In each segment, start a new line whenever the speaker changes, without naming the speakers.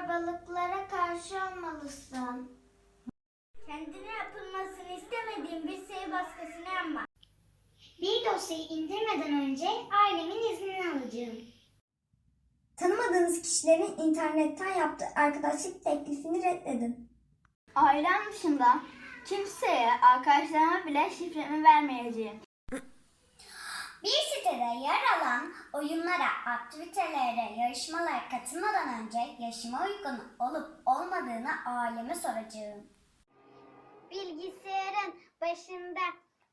Zorbalıklara karşı olmalısın.
Kendine yapılmasını istemediğin bir şeyi başkasına yapma.
Bir dosyayı indirmeden önce ailemin iznini alacağım.
Tanımadığınız kişilerin internetten yaptığı arkadaşlık teklifini reddedin.
Ailem dışında kimseye, arkadaşlarıma bile şifremi vermeyeceğim.
Bir sitede yer oyunlara, aktivitelere, yarışmalara katılmadan önce yaşıma uygun olup olmadığını aileme soracağım.
Bilgisayarın başında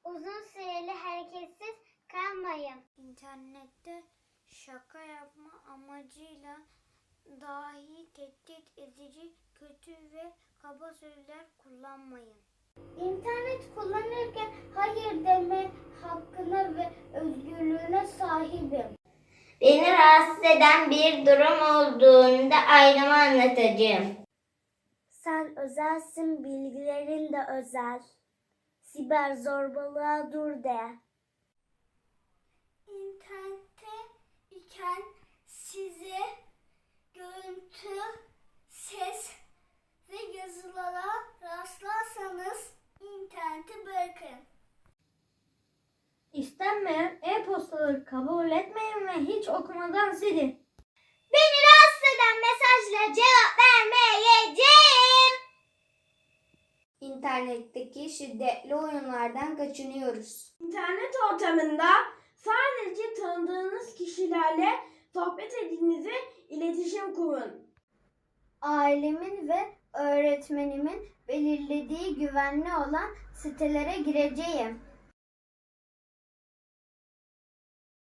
uzun süreli hareketsiz kalmayın.
İnternette şaka yapma amacıyla dahi tehdit edici, kötü ve kaba sözler kullanmayın.
İnternet kullanırken hayır deme hakkına ve özgürlüğüne sahibim.
Beni rahatsız eden bir durum olduğunda aileme anlatacağım.
Sen özelsin, bilgilerin de özel. Siber zorbalığa dur de. İnternette iken size görüntü, ses ve yazılara rastlarsanız interneti bırakın.
İstenmeyen e-postaları kabul etmeyin ve hiç okumadan silin.
Beni rahatsız eden mesajla cevap vermeyeceğim.
İnternetteki şiddetli oyunlardan kaçınıyoruz.
İnternet ortamında sadece tanıdığınız kişilerle sohbet ediniz ve iletişim kurun.
Ailemin ve öğretmenimin belirlediği güvenli olan sitelere gireceğim.